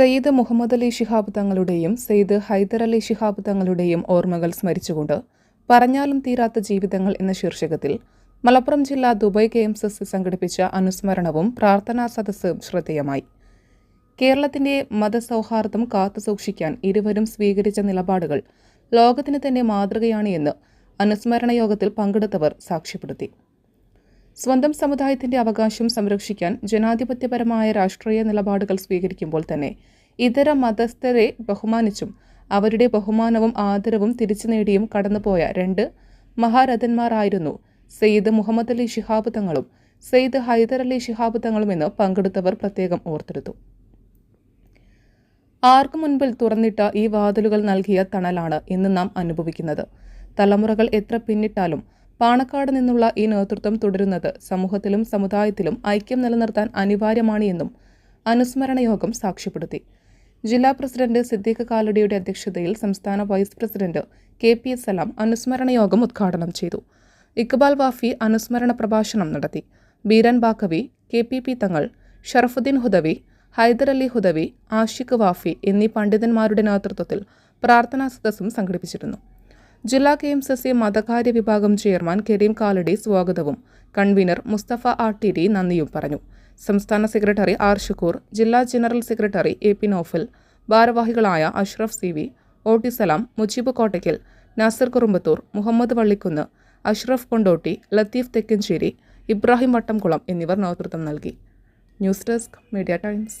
സയ്യിദ് മുഹമ്മദ് അലി ശിഹാബ് തങ്ങളുടെയും സയ്യിദ് ഹൈദർ അലി ശിഹാബ് തങ്ങളുടെയും ഓർമ്മകൾ സ്മരിച്ചുകൊണ്ട് പറഞ്ഞാലും തീരാത്ത ജീവിതങ്ങൾ എന്ന ശീർഷകത്തിൽ മലപ്പുറം ജില്ല ദുബായ് കെ എം എസ് സംഘടിപ്പിച്ച അനുസ്മരണവും പ്രാർത്ഥനാ സദസ്സും ശ്രദ്ധേയമായി. കേരളത്തിന്റെ മതസൗഹാർദ്ദം കാത്തുസൂക്ഷിക്കാൻ ഇരുവരും സ്വീകരിച്ച നിലപാടുകൾ ലോകത്തിന് തന്നെ മാതൃകയാണ് എന്ന് അനുസ്മരണ യോഗത്തിൽ പങ്കെടുത്തവർ സാക്ഷ്യപ്പെടുത്തി. സ്വന്തം സമുദായത്തിന്റെ അവകാശം സംരക്ഷിക്കാൻ ജനാധിപത്യപരമായ രാഷ്ട്രീയ നിലപാടുകൾ സ്വീകരിക്കുമ്പോൾ തന്നെ ഇതര മതസ്ഥരെ ബഹുമാനിച്ചും അവരുടെ ബഹുമാനവും ആദരവും തിരിച്ചു നേടിയും കടന്നുപോയ രണ്ട് മഹാരഥന്മാരായിരുന്നു സെയ്ദ് മുഹമ്മദ് അലി ശിഹാബ് തങ്ങളും സെയ്ദ് ഹൈദർ അലി ശിഹാബ് തങ്ങളുമെന്ന് പങ്കെടുത്തവർ പ്രത്യേകം ഓർത്തെടുത്തു. ആർക്കു മുൻപിൽ തുറന്നിട്ട ഈ വാതിലുകൾ നൽകിയ തണലാണ് ഇന്ന് നാം അനുഭവിക്കുന്നത്. തലമുറകൾ എത്ര പിന്നിട്ടാലും പാണക്കാട് നിന്നുള്ള ഈ നേതൃത്വം തുടരുന്നത് സമൂഹത്തിലും സമുദായത്തിലും ഐക്യം നിലനിർത്താൻ അനിവാര്യമാണ് എന്നും അനുസ്മരണ യോഗം സാക്ഷ്യപ്പെടുത്തി. ജില്ലാ പ്രസിഡന്റ് സിദ്ദീഖ് കാലടിയുടെ അധ്യക്ഷതയിൽ സംസ്ഥാന vice president K P S Salam അനുസ്മരണ യോഗം ഉദ്ഘാടനം ചെയ്തു. ഇക്ബാൽ വാഫി അനുസ്മരണ പ്രഭാഷണം നടത്തി. Beeran Baqavi K P P Thangal Sharafuddin Hudawi Hyderali Hudawi Ashiq Wafy എന്നീ പണ്ഡിതന്മാരുടെ നേതൃത്വത്തിൽ പ്രാർത്ഥനാ സദസ്സും സംഘടിപ്പിച്ചിരുന്നു. ജില്ലാ കെ എം സി മതകാര്യ വിഭാഗം ചെയർമാൻ കരീം കാലടി സ്വാഗതവും. കൺവീനർ മുസ്തഫ ആട്ടിരി നന്ദിയും പറഞ്ഞു. സംസ്ഥാന സെക്രട്ടറി ആർ ഷുക്കൂർ ജില്ലാ general secretary A P Nofal ഭാരവാഹികളായ Ashraf C V O T Salam Mujeeb Kottakkal Nasar Kurumbathur Muhammad Vallikkunnu Ashraf Kondotty Latheef Thekkancheri Ibrahim Vattamkulam എന്നിവർ നേതൃത്വം നൽകി. News desk Media Times.